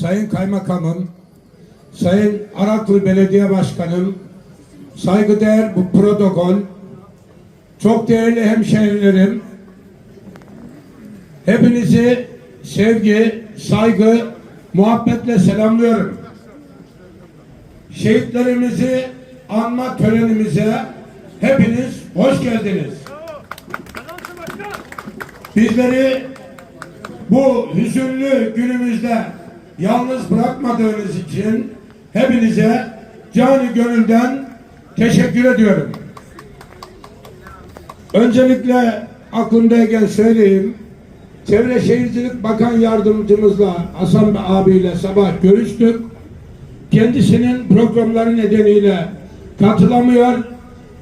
Sayın Kaymakamım, Sayın Araklı Belediye Başkanım, saygıdeğer bu protokol, çok değerli hemşehrilerim, hepinizi sevgi, saygı, muhabbetle selamlıyorum. Şehitlerimizi anma törenimize hepiniz hoş geldiniz. Bizleri bu hüzünlü günümüzde yalnız bırakmadığınız için hepinize canı gönülden teşekkür ediyorum. Öncelikle aklımdayken söyleyeyim. Çevre Şehircilik Bakan Yardımcımızla Hasan abiyle sabah görüştük. Kendisinin programları nedeniyle katılamıyor.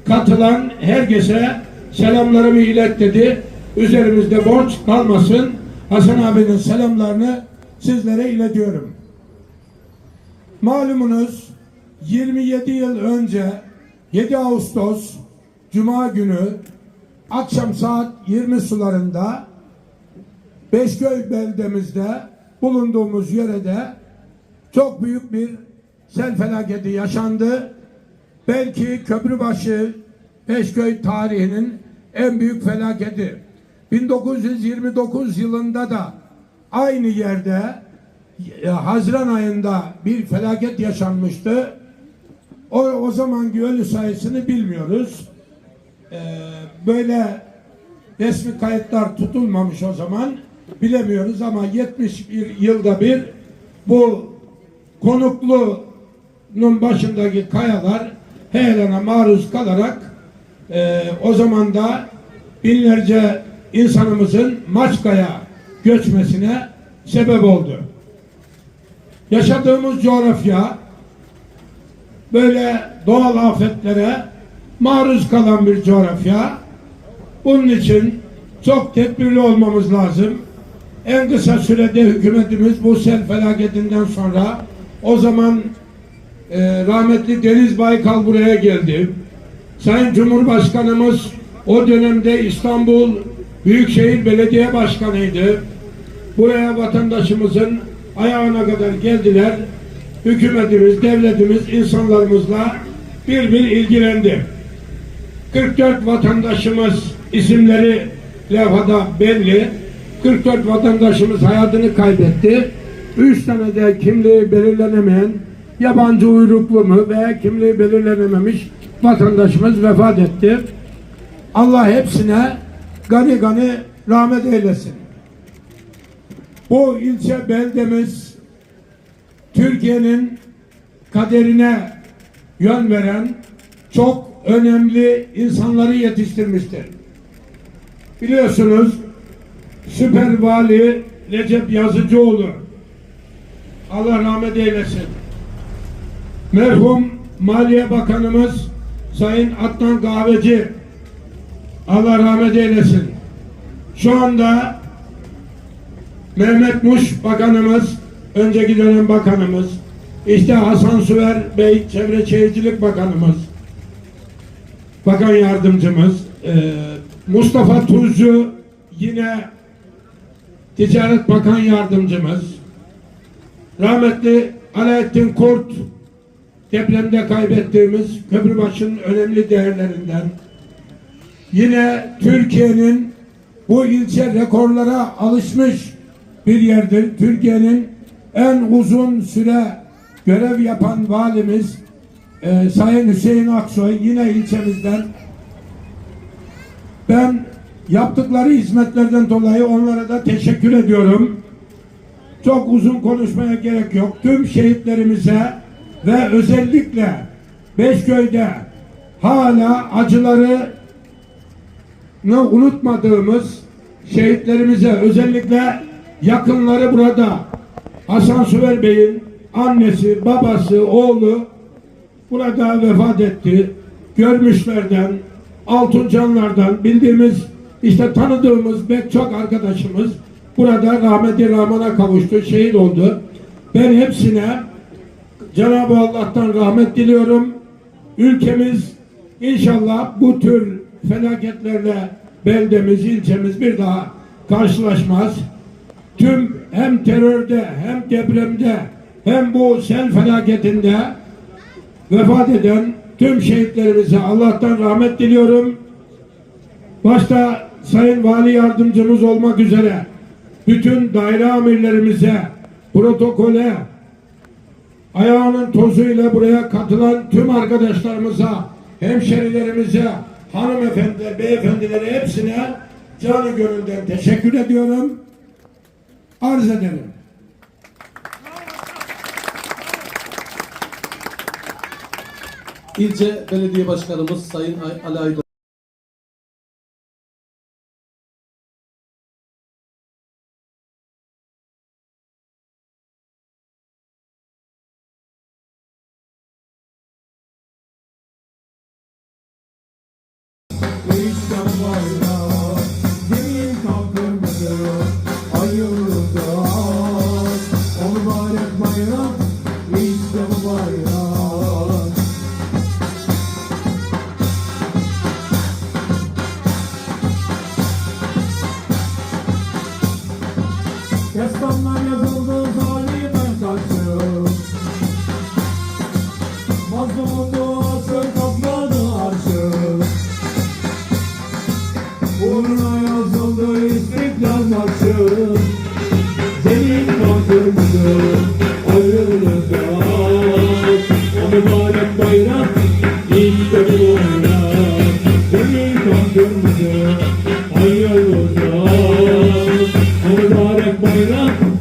Katılan herkese selamlarımı ilet dedi. Üzerimizde borç kalmasın. Hasan abinin selamlarını sizlere iletiyorum. Malumunuz 27 yıl önce 7 Ağustos Cuma günü akşam saat 20 sularında Beşköy beldemizde bulunduğumuz yörede çok büyük bir sel felaketi yaşandı. Belki Köprübaşı Beşköy tarihinin en büyük felaketi. 1929 yılında da aynı yerde Haziran ayında bir felaket yaşanmıştı. O, o zamanki ölü sayısını bilmiyoruz. Ee, böyle resmi kayıtlar tutulmamış o zaman bilemiyoruz ama 71 yılda bir bu konuklunun başındaki kayalar heyelana maruz kalarak e, o zaman da binlerce insanımızın Maçka'ya göçmesine sebep oldu. Yaşadığımız coğrafya böyle doğal afetlere maruz kalan bir coğrafya. Bunun için çok tedbirli olmamız lazım. En kısa sürede hükümetimiz bu sel felaketinden sonra o zaman e, rahmetli Deniz Baykal buraya geldi. Sayın Cumhurbaşkanımız o dönemde İstanbul Büyükşehir Belediye Başkanıydı. Buraya vatandaşımızın ayağına kadar geldiler. Hükümetimiz, devletimiz insanlarımızla bir bir ilgilendi. 44 vatandaşımız isimleri levhada belli. 44 vatandaşımız hayatını kaybetti. 3 tane de kimliği belirlenemeyen yabancı uyruklu mu veya kimliği belirlenememiş vatandaşımız vefat etti. Allah hepsine gani gani rahmet eylesin. Bu ilçe beldemiz Türkiye'nin kaderine yön veren çok önemli insanları yetiştirmiştir. Biliyorsunuz Süper Vali Recep Yazıcıoğlu Allah rahmet eylesin. Merhum Maliye Bakanımız Sayın Adnan Kahveci Allah rahmet eylesin. Şu anda Mehmet Muş Bakanımız, önceki dönem bakanımız, işte Hasan Süver Bey Çevre Şehircilik Bakanımız, Bakan Yardımcımız, e, Mustafa Tuzcu yine Ticaret Bakan Yardımcımız, rahmetli Alaaddin Kurt depremde kaybettiğimiz Köprübaşı'nın önemli değerlerinden, yine Türkiye'nin bu ilçe rekorlara alışmış bir yerdir. Türkiye'nin en uzun süre görev yapan valimiz e, Sayın Hüseyin Aksoy yine ilçemizden. Ben yaptıkları hizmetlerden dolayı onlara da teşekkür ediyorum. Çok uzun konuşmaya gerek yok. Tüm şehitlerimize ve özellikle Beşköy'de hala acıları unutmadığımız şehitlerimize özellikle yakınları burada Hasan Süver Bey'in annesi, babası, oğlu burada vefat etti. Görmüşlerden, Altuncanlardan bildiğimiz işte tanıdığımız pek çok arkadaşımız burada rahmeti rahmana kavuştu, şehit oldu. Ben hepsine Cenab-ı Allah'tan rahmet diliyorum. Ülkemiz inşallah bu tür felaketlerle beldemiz, ilçemiz bir daha karşılaşmaz. Tüm hem terörde hem depremde hem bu sel felaketinde vefat eden tüm şehitlerimize Allah'tan rahmet diliyorum. Başta Sayın Vali Yardımcımız olmak üzere bütün daire amirlerimize, protokole, ayağının tozuyla buraya katılan tüm arkadaşlarımıza, hemşerilerimize, hanımefendi, beyefendilere hepsine canı gönülden teşekkür ediyorum. Arz ederim. İlçe Belediye Başkanımız Sayın Ay- Ali Aydın. İşte bayrağı, Destanlar yazıldı zalime karşı Mazlumun duası kapladı arşı. Uğruna yazıldı istiklal marşı. Zemin kalkırmıştır 嗯